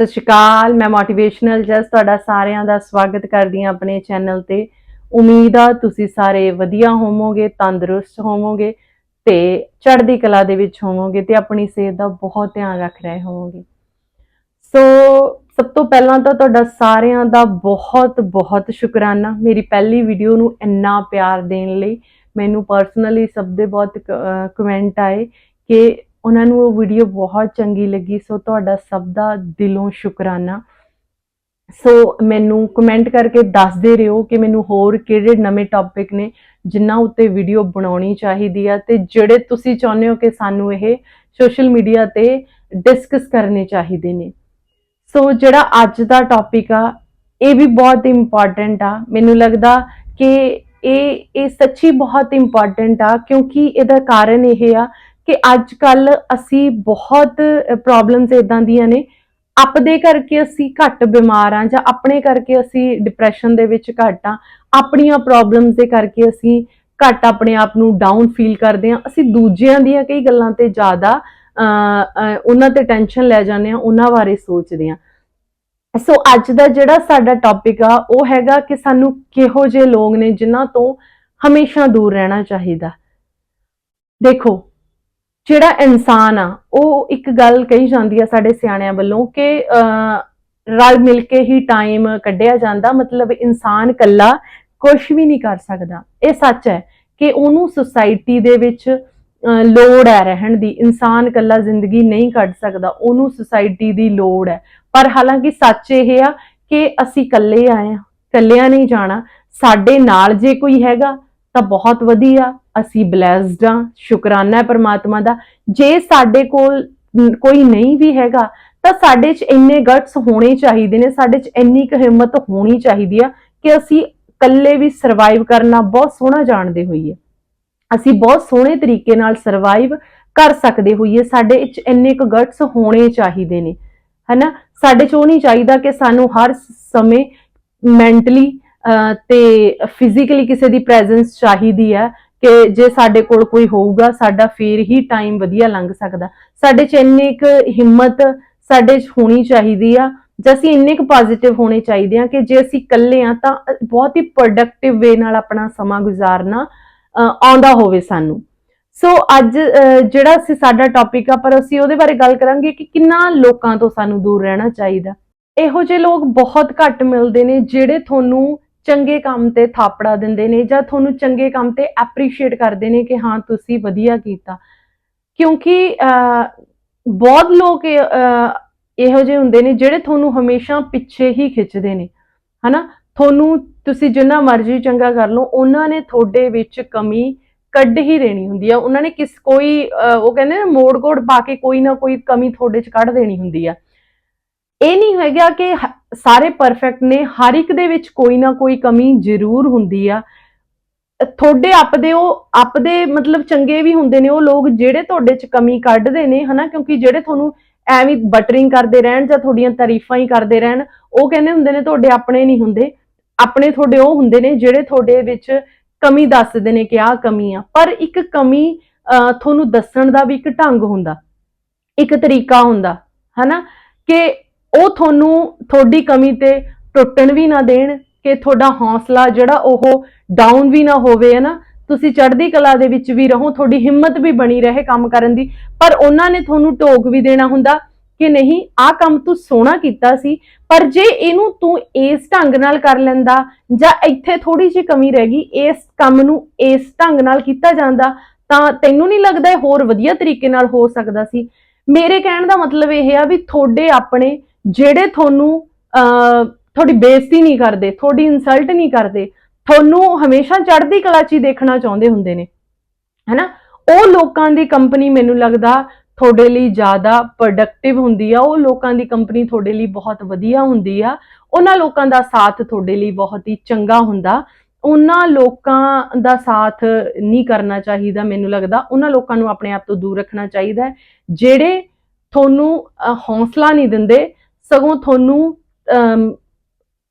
ਸਤਿ ਸ਼੍ਰੀ ਅਕਾਲ, ਮੈਂ ਮੋਟੀਵੇਸ਼ਨਲ ਜਸ, ਤੁਹਾਡਾ ਸਾਰਿਆਂ ਦਾ ਸਵਾਗਤ ਕਰਦੀ ਹਾਂ ਆਪਣੇ ਚੈਨਲ ਤੇ। ਉਮੀਦ ਆ ਤੁਸੀਂ ਸਾਰੇ ਵਧੀਆ ਹੋਵੋਗੇ, ਤੰਦਰੁਸਤ ਹੋਵੋਗੇ ਤੇ ਚੜ੍ਹਦੀ ਕਲਾ ਦੇ ਵਿੱਚ ਹੋਵੋਗੇ ਤੇ ਆਪਣੀ ਸਿਹਤ ਦਾ ਬਹੁਤ ਧਿਆਨ ਰੱਖ ਰਹੇ ਹੋਵੋਗੇ। ਸੋ, ਸਭ ਤੋਂ ਪਹਿਲਾਂ ਤਾਂ ਤੁਹਾਡਾ ਸਾਰਿਆਂ ਦਾ ਬਹੁਤ ਬਹੁਤ ਸ਼ੁਕਰਾਨਾ। ਮੇਰੀ ਪਹਿਲੀ ਵੀਡੀਓ ਨੂੰ ਇੰਨਾ ਪਿਆਰ ਦੇਣ ਲਈ ਮੈਨੂੰ ਪਰਸਨਲੀ ਸਭ ਦੇ ਬਹੁਤ ਕਮੈਂਟ ਆਏ ਕਿ ਉਹਨਾਂ ਨੂੰ ਉਹ ਵੀਡੀਓ ਬਹੁਤ ਚੰਗੀ ਲੱਗੀ, ਸੋ ਤੁਹਾਡਾ ਸਭ ਦਾ ਦਿਲੋਂ ਸ਼ੁਕਰਾਨਾ। ਸੋ ਮੈਨੂੰ ਕਮੈਂਟ ਕਰਕੇ ਦੱਸਦੇ ਰਹੋ ਕਿ ਮੈਨੂੰ ਹੋਰ ਕਿਹੜੇ ਨਵੇਂ ਟੌਪਿਕ ਨੇ ਜਿਨ੍ਹਾਂ ਉੱਤੇ ਵੀਡੀਓ ਬਣਾਉਣੀ ਚਾਹੀਦੀ ਆ ਤੇ ਜਿਹੜੇ ਤੁਸੀਂ ਚਾਹੁੰਦੇ ਹੋ ਕਿ ਸਾਨੂੰ ਇਹ ਸੋਸ਼ਲ ਮੀਡੀਆ ਤੇ ਡਿਸਕਸ ਕਰਨੇ ਚਾਹੀਦੇ ਨੇ। ਸੋ ਜਿਹੜਾ ਅੱਜ ਦਾ ਟੌਪਿਕ ਆ, ਇਹ ਵੀ ਬਹੁਤ ਇੰਪੋਰਟੈਂਟ ਆ। ਮੈਨੂੰ ਲੱਗਦਾ ਕਿ ਇਹ ਇਹ ਸੱਚੀ ਬਹੁਤ ਇੰਪੋਰਟੈਂਟ ਆ ਕਿਉਂਕਿ ਇਹਦਾ ਕਾਰਨ ਇਹ ਆ ਕਿ ਅੱਜ ਕੱਲ ਅਸੀਂ ਬਹੁਤ ਪ੍ਰੋਬਲਮਸ ਇਦਾਂ ਦੀਆਂ ਨੇ। ਆਪਦੇ ਕਰਕੇ ਅਸੀਂ ਘੱਟ ਬਿਮਾਰ ਆ ਜਾਂ ਆਪਣੇ ਕਰਕੇ ਅਸੀਂ ਡਿਪਰੈਸ਼ਨ ਦੇ ਵਿੱਚ ਘੱਟ ਆ। ਆਪਣੀਆਂ ਪ੍ਰੋਬਲਮਸ ਦੇ ਕਰਕੇ ਅਸੀਂ ਘੱਟ ਆਪਣੇ ਆਪ ਨੂੰ ਡਾਊਨ ਫੀਲ ਕਰਦੇ ਆ। ਅਸੀਂ ਦੂਜਿਆਂ ਦੀਆਂ ਕਈ ਗੱਲਾਂ ਤੇ ਜ਼ਿਆਦਾ ਉਹਨਾਂ ਤੇ ਟੈਨਸ਼ਨ ਲੈ ਜਾਂਦੇ ਆ, ਉਹਨਾਂ ਬਾਰੇ ਸੋਚਦੇ ਆ। ਸੋ ਅੱਜ ਦਾ ਜਿਹੜਾ ਸਾਡਾ ਟੌਪਿਕ ਆ, ਉਹ ਹੈਗਾ ਕਿ ਸਾਨੂੰ ਕਿਹੋ ਜਿਹੇ ਲੋਕ ਨੇ ਜਿਨ੍ਹਾਂ ਤੋਂ ਹਮੇਸ਼ਾ ਦੂਰ ਰਹਿਣਾ ਚਾਹੀਦਾ। ਦੇਖੋ ਜਿਹੜਾ ਇਨਸਾਨ ਆ, ਉਹ ਇੱਕ ਗੱਲ ਕਹੀ ਜਾਂਦੀ ਆ ਸਾਡੇ ਸਿਆਣਿਆਂ ਵੱਲੋਂ ਕਿ ਰਲ ਮਿਲ ਕੇ ਹੀ ਟਾਈਮ ਕੱਢਿਆ ਜਾਂਦਾ, ਮਤਲਬ ਇਨਸਾਨ ਇਕੱਲਾ ਕੁਝ ਵੀ ਨਹੀਂ ਕਰ ਸਕਦਾ। ਇਹ ਸੱਚ ਹੈ ਕਿ ਉਹਨੂੰ ਸੁਸਾਇਟੀ ਦੇ ਵਿੱਚ ਲੋੜ ਹੈ ਰਹਿਣ ਦੀ। ਇਨਸਾਨ ਇਕੱਲਾ ਜ਼ਿੰਦਗੀ ਨਹੀਂ ਕੱਢ ਸਕਦਾ, ਉਹਨੂੰ ਸੁਸਾਇਟੀ ਦੀ ਲੋੜ ਹੈ। ਪਰ ਹਾਲਾਂਕਿ ਸੱਚ ਇਹ ਆ ਕਿ ਅਸੀਂ ਇਕੱਲੇ ਆਏ ਆ, ਇਕੱਲਿਆਂ ਨਹੀਂ ਜਾਣਾ। ਸਾਡੇ ਨਾਲ ਜੇ ਕੋਈ ਹੈਗਾ ਤਾਂ ਬਹੁਤ ਵਧੀਆ। ਅਸੀਂ ਬਲੈਸਡ ਆ ਸ਼ੁਕਰਾਨਾ ਹੈ ਪਰਮਾਤਮਾ ਦਾ। ਜੇ ਸਾਡੇ ਕੋਲ ਕੋਈ ਨਹੀਂ ਵੀ ਹੈਗਾ, ਤਾਂ ਸਾਡੇ 'ਚ ਇੰਨੇ ਗਟਸ ਹੋਣੇ ਚਾਹੀਦੇ ਨੇ, ਸਾਡੇ 'ਚ ਇੰਨੀ ਕੁ ਹਿੰਮਤ ਹੋਣੀ ਚਾਹੀਦੀ ਆ ਕਿ ਅਸੀਂ ਇਕੱਲੇ ਵੀ ਸਰਵਾਈਵ ਕਰਨਾ ਬਹੁਤ ਸੋਹਣਾ ਜਾਣਦੇ ਹੋਈਏ। ਅਸੀਂ ਬਹੁਤ ਸੋਹਣੇ ਤਰੀਕੇ ਨਾਲ ਸਰਵਾਈਵ ਕਰ ਸਕਦੇ ਹੋਈਏ, ਸਾਡੇ 'ਚ ਇੰਨੇ ਕੁ ਗਟਸ ਹੋਣੇ ਚਾਹੀਦੇ ਨੇ, ਹਨਾ? ਸਾਡੇ 'ਚ ਉਹ ਨਹੀਂ ਚਾਹੀਦਾ ਕਿ ਸਾਨੂੰ ਹਰ ਸਮੇਂ ਮੈਂਟਲੀ ਤੇ ਫਿਜ਼ੀਕਲੀ ਕਿਸੇ ਦੀ ਪ੍ਰੈਜ਼ੈਂਸ ਚਾਹੀਦੀ ਹੈ। ਕਿ ਜੇ ਸਾਡੇ ਕੋਲ ਕੋਈ ਹੋਊਗਾ, ਸਾਡਾ ਫੇਰ ਹੀ ਟਾਈਮ ਵਧੀਆ ਲੰਘ ਸਕਦਾ। ਸਾਡੇ 'ਚ ਇੰਨੀ ਕੁ ਹਿੰਮਤ ਸਾਡੇ 'ਚ ਹੋਣੀ ਚਾਹੀਦੀ ਆ, ਜੇ ਅਸੀਂ ਇੰਨੇ ਕੁ ਪੋਜ਼ਿਟਿਵ ਹੋਣੇ ਚਾਹੀਦੇ ਆ ਕਿ ਜੇ ਅਸੀਂ ਇਕੱਲੇ ਆ ਤਾਂ ਬਹੁਤ ਹੀ ਪ੍ਰੋਡਕਟਿਵ ਵੇ ਨਾਲ ਆਪਣਾ ਸਮਾਂ ਗੁਜ਼ਾਰਨਾ ਆਉਂਦਾ ਹੋਵੇ ਸਾਨੂੰ। ਸੋ ਅੱਜ ਜਿਹੜਾ ਅਸੀਂ ਸਾਡਾ ਟੌਪਿਕ ਆ, ਪਰ ਅਸੀਂ ਉਹਦੇ ਬਾਰੇ ਗੱਲ ਕਰਾਂਗੇ ਕਿ ਕਿੰਨਾ ਲੋਕਾਂ ਤੋਂ ਸਾਨੂੰ ਦੂਰ ਰਹਿਣਾ ਚਾਹੀਦਾ। ਇਹੋ ਜਿਹੇ ਲੋਕ ਬਹੁਤ ਘੱਟ ਮਿਲਦੇ ਨੇ ਜਿਹੜੇ ਤੁਹਾਨੂੰ ਚੰਗੇ ਕੰਮ ਤੇ ਥਾਪੜਾ ਦਿੰਦੇ ਨੇ ਜਾਂ ਤੁਹਾਨੂੰ ਚੰਗੇ ਕੰਮ ਤੇ ਐਪਰੀਸ਼ੀਏਟ ਕਰਦੇ ਨੇ ਕਿ ਹਾਂ, ਤੁਸੀਂ ਵਧੀਆ ਕੀਤਾ। ਕਿਉਂਕਿ ਬਹੁਤ ਲੋਕ ਇਹੋ ਜਿਹੇ ਹੁੰਦੇ ਨੇ ਜਿਹੜੇ ਤੁਹਾਨੂੰ ਹਮੇਸ਼ਾ ਪਿੱਛੇ ਹੀ ਖਿੱਚਦੇ ਨੇ, ਹਨਾ? ਤੁਹਾਨੂੰ, ਤੁਸੀਂ ਜਿੰਨਾ ਮਰਜ਼ੀ ਚੰਗਾ ਕਰ ਲਓ, ਉਹਨਾਂ ਨੇ ਤੁਹਾਡੇ ਵਿੱਚ ਕਮੀ ਕੱਢ ਹੀ ਦੇਣੀ ਹੁੰਦੀ ਆ। ਉਹਨਾਂ ਨੇ ਕਿਸ, ਕੋਈ ਉਹ ਕਹਿੰਦੇ ਨੇ ਮੋੜ ਕੋੜ ਪਾ ਕੇ ਕੋਈ ਨਾ ਕੋਈ ਕਮੀ ਤੁਹਾਡੇ ਚ ਕੱਢ ਦੇਣੀ ਹੁੰਦੀ ਆ। ਇਹ ਨਹੀਂ ਹੈਗਾ ਕਿ ਸਾਰੇ ਪਰਫੈਕਟ ਨੇ ਹਰ ਇੱਕ ਦੇ ਵਿੱਚ ਕੋਈ ਨਾ ਕੋਈ ਕਮੀ ਜ਼ਰੂਰ ਹੁੰਦੀ ਆ। ਤੁਹਾਡੇ ਆਪਦੇ ਉਹ ਆਪਦੇ ਮਤਲਬ ਚੰਗੇ ਵੀ ਹੁੰਦੇ ਨੇ ਉਹ ਲੋਕ ਜਿਹੜੇ ਤੁਹਾਡੇ ਚ ਕਮੀ ਕੱਢਦੇ ਨੇ ਹਨਾ? ਕਿਉਂਕਿ ਜਿਹੜੇ ਤੁਹਾਨੂੰ ਐਵੇਂ ਬਟਰਿੰਗ ਕਰਦੇ ਰਹਿਣ ਜਾਂ ਤੁਹਾਡੀਆਂ ਤਾਰੀਫਾਂ ਹੀ ਕਰਦੇ ਰਹਿਣ ਉਹ ਕਹਿੰਦੇ ਹੁੰਦੇ ਨੇ ਤੁਹਾਡੇ ਆਪਣੇ ਨਹੀਂ ਹੁੰਦੇ। ਆਪਣੇ ਤੁਹਾਡੇ ਉਹ ਹੁੰਦੇ ਨੇ ਜਿਹੜੇ ਤੁਹਾਡੇ ਵਿੱਚ ਕਮੀ ਦੱਸਦੇ ਨੇ ਕਿ ਆਹ ਕਮੀ ਆ। ਪਰ ਇੱਕ ਕਮੀ ਅਹ, ਤੁਹਾਨੂੰ ਦੱਸਣ ਦਾ ਵੀ ਇੱਕ ਢੰਗ ਹੁੰਦਾ। ਇੱਕ ਤਰੀਕਾ ਹੁੰਦਾ ਹਨਾ? ਕਿ ਉਹ ਤੁਹਾਨੂੰ ਤੁਹਾਡੀ ਕਮੀ ਤੇ ਟੁੱਟਣ ਵੀ ਨਾ ਦੇਣ ਕਿ ਤੁਹਾਡਾ ਹੌਸਲਾ ਜਿਹੜਾ ਉਹ ਡਾਊਨ ਵੀ ਨਾ ਹੋਵੇ, ਹੈ ਨਾ? ਤੁਸੀਂ ਚੜ੍ਹਦੀ ਕਲਾ ਦੇ ਵਿੱਚ ਵੀ ਰਹੋ, ਤੁਹਾਡੀ ਹਿੰਮਤ ਵੀ ਬਣੀ ਰਹੇ ਕੰਮ ਕਰਨ ਦੀ। ਪਰ ਉਹਨਾਂ ਨੇ ਤੁਹਾਨੂੰ ਟੋਕ ਵੀ ਦੇਣਾ ਹੁੰਦਾ ਕਿ ਨਹੀਂ, ਆਹ ਕੰਮ ਤੂੰ ਸੋਹਣਾ ਕੀਤਾ ਸੀ, ਪਰ ਜੇ ਇਹਨੂੰ ਤੂੰ ਇਸ ਢੰਗ ਨਾਲ ਕਰ ਲੈਂਦਾ ਜਾਂ ਇੱਥੇ ਥੋੜੀ ਜਿਹੀ ਕਮੀ ਰਹਿ ਗਈ, ਇਸ ਕੰਮ ਨੂੰ ਇਸ ਢੰਗ ਨਾਲ ਕੀਤਾ ਜਾਂਦਾ, ਤਾਂ ਤੈਨੂੰ ਨਹੀਂ ਲੱਗਦਾ ਇਹ ਹੋਰ ਵਧੀਆ ਤਰੀਕੇ ਨਾਲ ਹੋ ਸਕਦਾ ਸੀ? ਮੇਰੇ ਕਹਿਣ ਦਾ ਮਤਲਬ ਇਹ ਆ ਵੀ ਤੁਹਾਡੇ ਆਪਣੇ ਜਿਹੜੇ ਤੁਹਾਨੂੰ ਤੁਹਾਡੀ ਬੇਇੱਜ਼ਤੀ ਨਹੀਂ ਕਰਦੇ ਤੁਹਾਡੀ ਇਨਸਲਟ ਨਹੀਂ ਕਰਦੇ ਤੁਹਾਨੂੰ ਹਮੇਸ਼ਾ ਚੜ੍ਹਦੀ ਕਲਾ 'ਚ ਦੇਖਣਾ ਚਾਹੁੰਦੇ ਹੁੰਦੇ ਨੇ ਹੈਨਾ? ਉਹ ਲੋਕਾਂ ਦੀ ਕੰਪਨੀ ਮੈਨੂੰ ਲੱਗਦਾ ਤੁਹਾਡੇ ਲਈ ਜ਼ਿਆਦਾ ਪ੍ਰੋਡਕਟਿਵ ਹੁੰਦੀ ਆ ਉਹ ਲੋਕਾਂ ਦੀ ਕੰਪਨੀ ਤੁਹਾਡੇ ਲਈ ਬਹੁਤ ਵਧੀਆ ਹੁੰਦੀ ਆ ਉਹਨਾਂ ਲੋਕਾਂ ਦਾ ਸਾਥ ਤੁਹਾਡੇ ਲਈ ਬਹੁਤ ਹੀ ਚੰਗਾ ਹੁੰਦਾ ਉਹਨਾਂ ਲੋਕਾਂ ਦਾ ਸਾਥ ਨਹੀਂ ਕਰਨਾ ਚਾਹੀਦਾ ਮੈਨੂੰ ਲੱਗਦਾ ਉਹਨਾਂ ਲੋਕਾਂ ਨੂੰ ਆਪਣੇ ਆਪ ਤੋਂ ਦੂਰ ਰੱਖਣਾ ਚਾਹੀਦਾ ਜਿਹੜੇ ਤੁਹਾਨੂੰ ਅਹ, ਹੌਸਲਾ ਨਹੀਂ ਦਿੰਦੇ ਸਗੋਂ ਤੁਹਾਨੂੰ ਅਮ,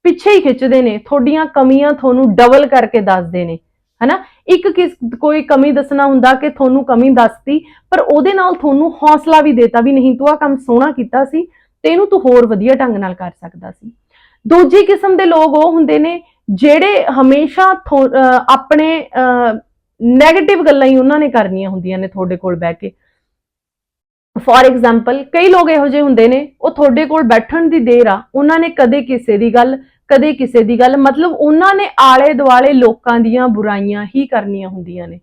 ਪਿੱਛੇ ਹੀ ਖਿੱਚਦੇ ਨੇ ਤੁਹਾਡੀਆਂ ਕਮੀਆਂ ਤੁਹਾਨੂੰ ਡਬਲ ਕਰਕੇ ਦੱਸਦੇ ਨੇ ਹਨਾ? ਇੱਕ ਕਿਸ ਕੋਈ ਕਮੀ ਦੱਸਣਾ ਹੁੰਦਾ ਕਿ ਤੁਹਾਨੂੰ ਕਮੀ ਦੱਸਤੀ ਪਰ ਉਹਦੇ ਨਾਲ ਤੁਹਾਨੂੰ ਹੌਸਲਾ ਵੀ ਦੇਤਾ ਵੀ ਨਹੀਂ ਤੂੰ ਆ ਕੰਮ ਸੋਹਣਾ ਕੀਤਾ ਸੀ ਤੇ ਇਹਨੂੰ ਤੂੰ ਹੋਰ ਵਧੀਆ ਢੰਗ ਨਾਲ ਕਰ ਸਕਦਾ ਸੀ। ਦੂਜੀ ਕਿਸਮ ਦੇ ਲੋਕ ਉਹ ਹੁੰਦੇ ਨੇ ਜਿਹੜੇ ਹਮੇਸ਼ਾ ਥੋ- ਅਹ ਆਪਣੇ 네ਗੇਟਿਵ ਗੱਲਾਂ ਹੀ ਉਹਨਾਂ ਨੇ ਕਰਨੀਆਂ ਹੁੰਦੀਆਂ ਨੇ ਤੁਹਾਡੇ ਕੋਲ ਬਹਿ ਕੇ। ਫੋਰ ਐਗਜ਼ਾਮਪਲ ਕਈ ਲੋਕ ਇਹੋ ਜਿਹੇ ਹੁੰਦੇ ਨੇ, ਉਹ ਤੁਹਾਡੇ ਕੋਲ ਬੈਠਣ ਦੀ ਦੇਰ ਆ, ਉਹਨਾਂ ਨੇ ਕਦੇ ਕਿਸੇ ਦੀ ਗੱਲ, ਕਦੇ ਕਿਸੇ ਦੀ ਗੱਲ, ਮਤਲਬ ਉਹਨਾਂ ਨੇ ਆਲੇ ਦੁਆਲੇ ਲੋਕਾਂ ਦੀਆਂ ਬੁਰਾਈਆਂ ਹੀ ਕਰਨੀਆਂ ਹੁੰਦੀਆਂ ਨੇ,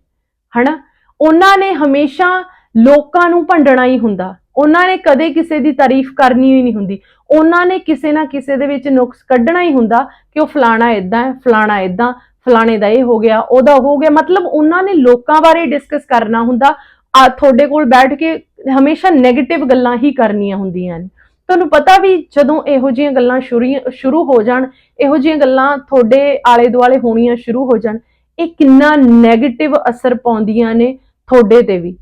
ਹਨਾ? ਉਹਨਾਂ ਨੇ ਹਮੇਸ਼ਾ ਲੋਕਾਂ ਨੂੰ ਭੰਡਣਾ ਹੀ ਹੁੰਦਾ, ਉਹਨਾਂ ਨੇ ਕਦੇ ਕਿਸੇ ਦੀ ਤਾਰੀਫ ਕਰਨੀ ਹੀ ਨਹੀਂ ਹੁੰਦੀ, ਉਹਨਾਂ ਨੇ ਕਿਸੇ ਨਾ ਕਿਸੇ ਦੇ ਵਿੱਚ ਨੁਕਸ ਕੱਢਣਾ ਹੀ ਹੁੰਦਾ ਕਿ ਉਹ ਫਲਾਣਾ ਇਦਾਂ ਹੈ, ਫਲਾਣਾ ਇਦਾਂ ਫਲਾਣੇ ਦਾ ਇਹ ਹੋ ਗਿਆ, ਉਹਦਾ ਹੋ ਗਿਆ, ਮਤਲਬ ਉਹਨਾਂ ਨੇ ਲੋਕਾਂ ਬਾਰੇ ਡਿਸਕਸ ਕਰਨਾ ਹੁੰਦਾ, ਆ ਤੁਹਾਡੇ ਕੋਲ ਬੈਠ ਕੇ ਹਮੇਸ਼ਾ 네ਗੇਟਿਵ ਗੱਲਾਂ ਹੀ ਕਰਨੀਆਂ ਹੁੰਦੀਆਂ ਨੇ। ਤੁਹਾਨੂੰ ਪਤਾ ਵੀ ਜਦੋਂ ਇਹੋ ਜਿਹੀਆਂ ਗੱਲਾਂ ਸ਼ੁਰੂ ਸ਼ੁਰੂ ਹੋ ਜਾਣ, ਇਹੋ ਜਿਹੀਆਂ ਗੱਲਾਂ ਤੁਹਾਡੇ ਆਲੇ ਦੁਆਲੇ ਹੋਣੀਆਂ ਸ਼ੁਰੂ ਹੋ ਜਾਣ, ਇਹ ਕਿੰਨਾ 네ਗੇਟਿਵ ਅਸਰ ਪਾਉਂਦੀਆਂ ਨੇ ਤੁਹਾਡੇ ਤੇ ਵੀ।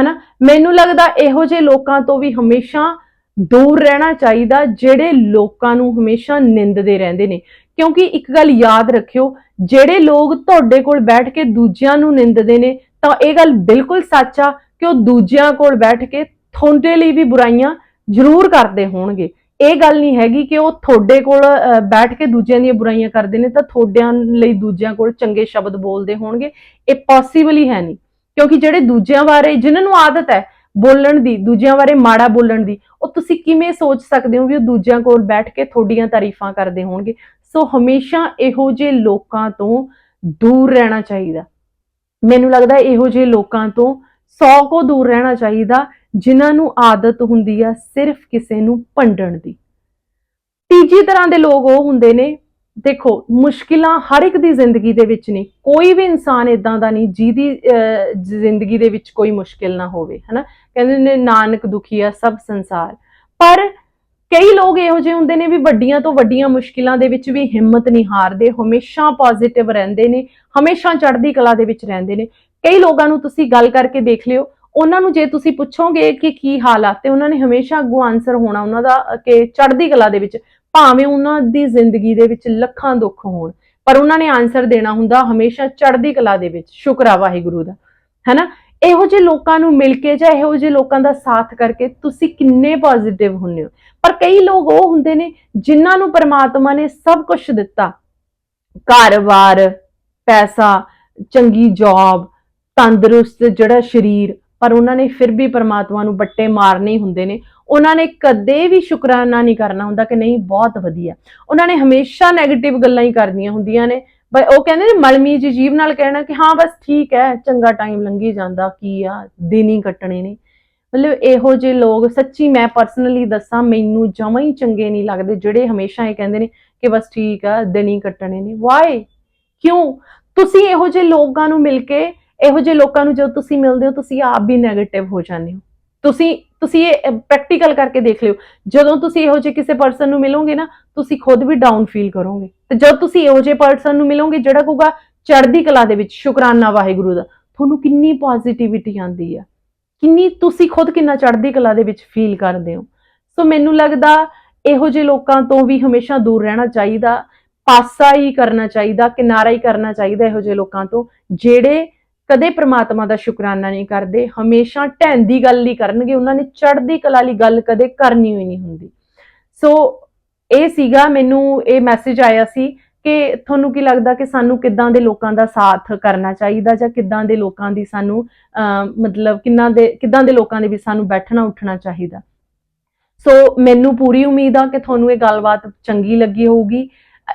ਹਨਾ? ਮੈਨੂੰ ਲੱਗਦਾ ਇਹੋ ਜਿਹੇ ਲੋਕਾਂ ਤੋਂ ਵੀ ਹਮੇਸ਼ਾ ਦੂਰ ਰਹਿਣਾ ਚਾਹੀਦਾ, ਜਿਹੜੇ ਲੋਕਾਂ ਨੂੰ ਹਮੇਸ਼ਾ ਨਿੰਦਦੇ ਰਹਿੰਦੇ ਨੇ। ਕਿਉਂਕਿ ਇੱਕ ਗੱਲ ਯਾਦ ਰੱਖਿਓ, ਜਿਹੜੇ ਲੋਕ ਤੁਹਾਡੇ ਕੋਲ ਬੈਠ ਕੇ ਦੂਜਿਆਂ ਨੂੰ ਨਿੰਦਦੇ ਨੇ ਤਾਂ ਇਹ ਗੱਲ ਬਿਲਕੁਲ ਸੱਚ ਆ ਕਿ ਉਹ ਦੂਜਿਆਂ ਕੋਲ ਬੈਠ ਕੇ ਤੁਹਾਡੇ ਲਈ ਵੀ ਬੁਰਾਈਆਂ ਜ਼ਰੂਰ ਕਰਦੇ ਹੋਣਗੇ। ਇਹ ਗੱਲ ਨਹੀਂ ਹੈਗੀ ਕਿ ਉਹ ਤੁਹਾਡੇ ਕੋਲ ਅਹ, ਬੈਠ ਕੇ ਦੂਜਿਆਂ ਦੀਆਂ ਬੁਰਾਈਆਂ ਕਰਦੇ ਨੇ ਤਾਂ ਤੁਹਾਡਿਆਂ ਲਈ ਦੂਜਿਆਂ ਕੋਲ ਚੰਗੇ ਸ਼ਬਦ ਬੋਲਦੇ ਹੋਣਗੇ। ਇਹ ਪੋਸੀਬਲ ਹੀ ਹੈ ਨਹੀਂ। ਕਿਉਂਕਿ ਜਿਹੜੇ ਦੂਜਿਆਂ ਬਾਰੇ ਜਿਨ੍ਹਾਂ ਨੂੰ ਆਦਤ ਹੈ ਬੋਲਣ ਦੀ ਦੂਜਿਆਂ ਬਾਰੇ ਮਾੜਾ ਬੋਲਣ ਦੀ ਉਹ ਤੁਸੀਂ ਕਿਵੇਂ ਸੋਚ ਸਕਦੇ ਹੋ ਵੀ ਉਹ ਦੂਜਿਆਂ ਕੋਲ ਬੈਠ ਕੇ ਤੁਹਾਡੀਆਂ ਤਾਰੀਫਾਂ ਕਰਦੇ ਹੋਣਗੇ? ਸੋ ਹਮੇਸ਼ਾ ਇਹੋ ਜਿਹੇ ਲੋਕਾਂ ਤੋਂ ਦੂਰ ਰਹਿਣਾ ਚਾਹੀਦਾ। ਮੈਨੂੰ ਲੱਗਦਾ ਇਹੋ ਜਿਹੇ ਲੋਕਾਂ ਤੋਂ 100 ਕੋ ਦੂਰ ਰਹਿਣਾ ਚਾਹੀਦਾ ਜਿਨ੍ਹਾਂ ਨੂੰ ਆਦਤ ਹੁੰਦੀ ਆ ਸਿਰਫ ਕਿਸੇ ਨੂੰ ਭੰਡਣ ਦੀ। ਤੀਜੀ ਤਰ੍ਹਾਂ ਦੇ ਲੋਕ ਉਹ ਹੁੰਦੇ ਨੇ ਦੇਖੋ ਮੁਸ਼ਕਿਲਾਂ ਹਰ ਇੱਕ ਦੀ ਜ਼ਿੰਦਗੀ ਦੇ ਵਿੱਚ ਨੇ ਕੋਈ ਵੀ ਇਨਸਾਨ ਇਦਾਂ ਦਾ ਨਹੀਂ ਜਿਹਦੀ ਅਹ, ਜ਼ਿੰਦਗੀ ਦੇ ਵਿੱਚ ਕੋਈ ਮੁਸ਼ਕਿਲ ਨਾ ਹੋਵੇ ਹਨਾ? ਕਹਿੰਦੇ ਨੇ ਨਾਨਕ ਦੁਖੀਆ ਸਭ ਸੰਸਾਰ। ਪਰ ਕਈ ਲੋਕ ਇਹੋ ਜਿਹੇ ਹੁੰਦੇ ਨੇ ਵੀ ਵੱਡੀਆਂ ਤੋਂ ਵੱਡੀਆਂ ਮੁਸ਼ਕਿਲਾਂ ਦੇ ਵਿੱਚ ਵੀ ਹਿੰਮਤ ਨਹੀਂ ਹਾਰਦੇ, ਹਮੇਸ਼ਾ ਪੋਜ਼ਿਟਿਵ ਰਹਿੰਦੇ ਨੇ, ਹਮੇਸ਼ਾ ਚੜ੍ਹਦੀ ਕਲਾ ਦੇ ਵਿੱਚ ਰਹਿੰਦੇ ਨੇ। ਕਈ ਲੋਕਾਂ ਨੂੰ ਤੁਸੀਂ ਗੱਲ ਕਰਕੇ ਦੇਖ ਲਿਓ, ਉਹਨਾਂ ਨੂੰ ਜੇ ਤੁਸੀਂ ਪੁੱਛੋਗੇ ਕਿ ਕੀ ਹਾਲਾਤ ਤੇ ਉਹਨਾਂ ਨੇ ਹਮੇਸ਼ਾ ਅੱਗੋਂ ਆਨਸਰ ਹੋਣਾ ਉਹਨਾਂ ਦਾ ਕਿ ਚੜ੍ਹਦੀ ਕਲਾ ਦੇ ਵਿੱਚ, ਭਾਵੇਂ ਉਹਨਾਂ ਦੀ ਜ਼ਿੰਦਗੀ ਦੇ ਵਿੱਚ ਲੱਖਾਂ ਦੁੱਖ ਹੋਣ, ਪਰ ਉਹਨਾਂ ਨੇ ਆਨਸਰ ਦੇਣਾ ਹੁੰਦਾ ਹਮੇਸ਼ਾ ਚੜ੍ਹਦੀ ਕਲਾ ਦੇ ਵਿੱਚ। ਸ਼ੁਕਰ ਆ ਵਾਹਿਗੁਰੂ ਦਾ। ਹੈਨਾ? ਇਹੋ ਜਿਹੇ ਲੋਕਾਂ ਨੂੰ ਮਿਲ ਕੇ ਜਾਂ ਇਹੋ ਜਿਹੇ ਲੋਕਾਂ ਦਾ ਸਾਥ ਕਰਕੇ ਤੁਸੀਂ ਕਿੰਨੇ ਪੋਜ਼ਿਟਿਵ ਹੁੰਨੇ ਹੋ? ਪਰ ਕਈ ਲੋਕ ਉਹ ਹੁੰਦੇ ਨੇ ਜਿਨ੍ਹਾਂ ਨੂੰ ਪਰਮਾਤਮਾ ਨੇ ਸਭ ਕੁਝ ਦਿੱਤਾ। ਘਰ-ਬਾਰ, ਪੈਸਾ, ਚੰਗੀ ਜੌਬ ਤੰਦਰੁਸਤ ਜਿਹੜਾ ਸਰੀਰ, ਪਰ ਉਹਨਾਂ ਨੇ ਫਿਰ ਵੀ ਪਰਮਾਤਮਾ ਨੂੰ ਬੱਟੇ ਮਾਰਨੇ ਹੀ ਹੁੰਦੇ ਨੇ। ਉਹਨਾਂ ਨੇ ਕਦੇ ਵੀ ਸ਼ੁਕਰਾਨਾ ਨਹੀਂ ਕਰਨਾ ਹੁੰਦਾ ਕਿ ਨਹੀਂ, ਬਹੁਤ ਵਧੀਆ। ਉਹਨਾਂ ਨੇ ਹਮੇਸ਼ਾ 네ਗੇਟਿਵ ਗੱਲਾਂ ਹੀ ਕਰਨੀਆਂ ਹੁੰਦੀਆਂ ਨੇ। ਉਹ ਕਹਿੰਦੇ ਨੇ ਮਲਮੀ ਜੀ ਜੀਵ ਨਾਲ ਕਹਿਣਾ ਕਿ ਹਾਂ, ਬਸ ਠੀਕ ਹੈ, ਚੰਗਾ ਟਾਈਮ ਲੰਘੀ ਜਾਂਦਾ, ਕੀ ਆ, ਦਿਨ ਹੀ ਕੱਟਣੇ ਨੇ। ਮਤਲਬ ਇਹੋ ਜਿਹੇ ਲੋਕ, ਸੱਚੀ ਮੈਂ ਪਰਸਨਲੀ ਦੱਸਾਂ, ਮੈਨੂੰ ਜਮਾ ਹੀ ਚੰਗੇ ਨਹੀਂ ਲੱਗਦੇ, ਜਿਹੜੇ ਹਮੇਸ਼ਾ ਇਹ ਕਹਿੰਦੇ ਨੇ ਕਿ ਬਸ ਠੀਕ ਆ, ਦਿਨ ਹੀ ਕੱਟਣੇ ਨੇ। ਵਾਈ ਕਿਉਂ? ਤੁਸੀਂ ਇਹੋ ਜਿਹੇ ਲੋਕਾਂ ਨੂੰ ਮਿਲ ਕੇ, ਇਹੋ ਜਿਹੇ ਲੋਕਾਂ ਨੂੰ ਜਦੋਂ ਤੁਸੀਂ ਮਿਲਦੇ ਹੋ, ਤੁਸੀਂ ਆਪ ਵੀ 네ਗੇਟਿਵ ਹੋ ਜਾਂਦੇ ਹੋ। ਤੁਸੀਂ ਤੁਸੀਂ ਇਹ ਪ੍ਰੈਕਟੀਕਲ ਕਰਕੇ ਦੇਖ ਲਿਓ। ਜਦੋਂ ਤੁਸੀਂ ਇਹੋ ਜਿਹੇ ਕਿਸੇ ਪਰਸਨ ਨੂੰ ਮਿਲੋਗੇ ਨਾ, ਤੁਸੀਂ ਖੁਦ ਵੀ ਡਾਊਨ ਫੀਲ ਕਰੋਗੇ। ਤੇ ਜਦ ਤੁਸੀਂ ਇਹੋ ਜਿਹੇ ਪਰਸਨ ਨੂੰ ਮਿਲੋਗੇ, ਜਿਹੜਾ ਕਹੂਗਾ, ਚੜ੍ਹਦੀ ਕਲਾ ਦੇ ਵਿੱਚ, ਸ਼ੁਕਰਾਨਾ ਵਾਹਿਗੁਰੂ ਦਾ, ਤੁਹਾਨੂੰ ਕਿੰਨੀ ਪੋਜ਼ਿਟਿਵਿਟੀ ਆਉਂਦੀ ਆ। ਕਿੰਨੀ ਤੁਸੀਂ ਖੁਦ ਕਿੰਨਾ ਚੜ੍ਹਦੀ ਕਲਾ ਦੇ ਵਿੱਚ ਫੀਲ ਕਰਦੇ ਹੋ। ਸੋ ਮੈਨੂੰ ਲੱਗਦਾ ਇਹੋ ਜਿਹੇ ਲੋਕਾਂ ਤੋਂ ਵੀ ਹਮੇਸ਼ਾ ਦੂਰ ਰਹਿਣਾ ਚਾਹੀਦਾ, ਪਾਸਾ ਹੀ ਕਰਨਾ ਚਾਹੀਦਾ, ਕਿਨਾਰਾ ਹੀ ਕਰਨਾ ਚਾਹੀਦਾ ਇਹੋ ਜਿਹੇ ਲੋਕਾਂ ਤੋਂ, ਜਿਹੜੇ ਕਦੇ ਪ੍ਰਮਾਤਮਾ ਦਾ ਸ਼ੁਕਰਾਨਾ ਨਹੀਂ ਕਰਦੇ, ਹਮੇਸ਼ਾ ਢਹਿਣ ਦੀ ਗੱਲ ਹੀ ਕਰਨਗੇ, ਉਹਨਾਂ ਨੇ ਚੜ੍ਹਦੀ ਕਲਾ ਲਈ ਗੱਲ ਕਦੇ ਕਰਨੀ ਹੋਈ ਨਹੀਂ ਹੁੰਦੀ। ਸੋ ਇਹ ਸੀਗਾ ਮੈਨੂੰ, ਇਹ ਮੈਸੇਜ ਆਇਆ ਸੀ ਕਿ ਤੁਹਾਨੂੰ ਕੀ ਲੱਗਦਾ ਕਿ ਸਾਨੂੰ ਕਿੱਦਾਂ ਦੇ ਲੋਕਾਂ ਦਾ ਸਾਥ ਕਰਨਾ ਚਾਹੀਦਾ ਜਾਂ ਕਿੱਦਾਂ ਦੇ ਲੋਕਾਂ ਦੀ ਸਾਨੂੰ ਮਤਲਬ ਕਿੰਨਾ ਦੇ, ਕਿੱਦਾਂ ਦੇ ਲੋਕਾਂ ਦੇ ਵੀ ਸਾਨੂੰ ਬੈਠਣਾ, ਉੱਠਣਾ ਚਾਹੀਦਾ। ਸੋ ਮੈਨੂੰ ਪੂਰੀ ਉਮੀਦ ਆ ਕਿ ਤੁਹਾਨੂੰ ਇਹ ਗੱਲਬਾਤ ਚੰਗੀ ਲੱਗੀ ਹੋਊਗੀ।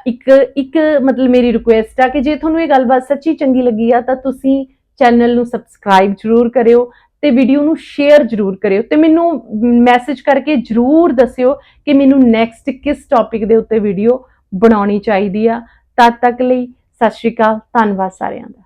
ਇੱਕ ਇੱਕ ਮਤਲਬ ਮੇਰੀ ਰਿਕੁਐਸਟ ਆ ਕਿ ਜੇ ਤੁਹਾਨੂੰ ਇਹ ਗੱਲਬਾਤ ਸੱਚੀ ਚੰਗੀ ਲੱਗੀ ਆ ਤਾਂ ਤੁਸੀਂ ਚੈਨਲ ਨੂੰ ਸਬਸਕ੍ਰਾਈਬ ਜ਼ਰੂਰ ਕਰਿਓ ਤੇ ਵੀਡੀਓ ਨੂੰ ਸ਼ੇਅਰ ਜ਼ਰੂਰ ਕਰਿਓ ਤੇ ਮੈਨੂੰ ਮੈਸੇਜ ਕਰਕੇ ਜ਼ਰੂਰ ਦੱਸਿਓ ਕਿ ਮੈਨੂੰ ਨੈਕਸਟ ਕਿਸ ਟੌਪਿਕ ਦੇ ਉੱਤੇ ਵੀਡੀਓ ਬਣਾਉਣੀ ਚਾਹੀਦੀ ਆ। ਤਦ ਤੱਕ ਲਈ ਸਤਿ ਸ਼੍ਰੀ ਅਕਾਲ, ਧੰਨਵਾਦ ਸਾਰਿਆਂ ਦਾ।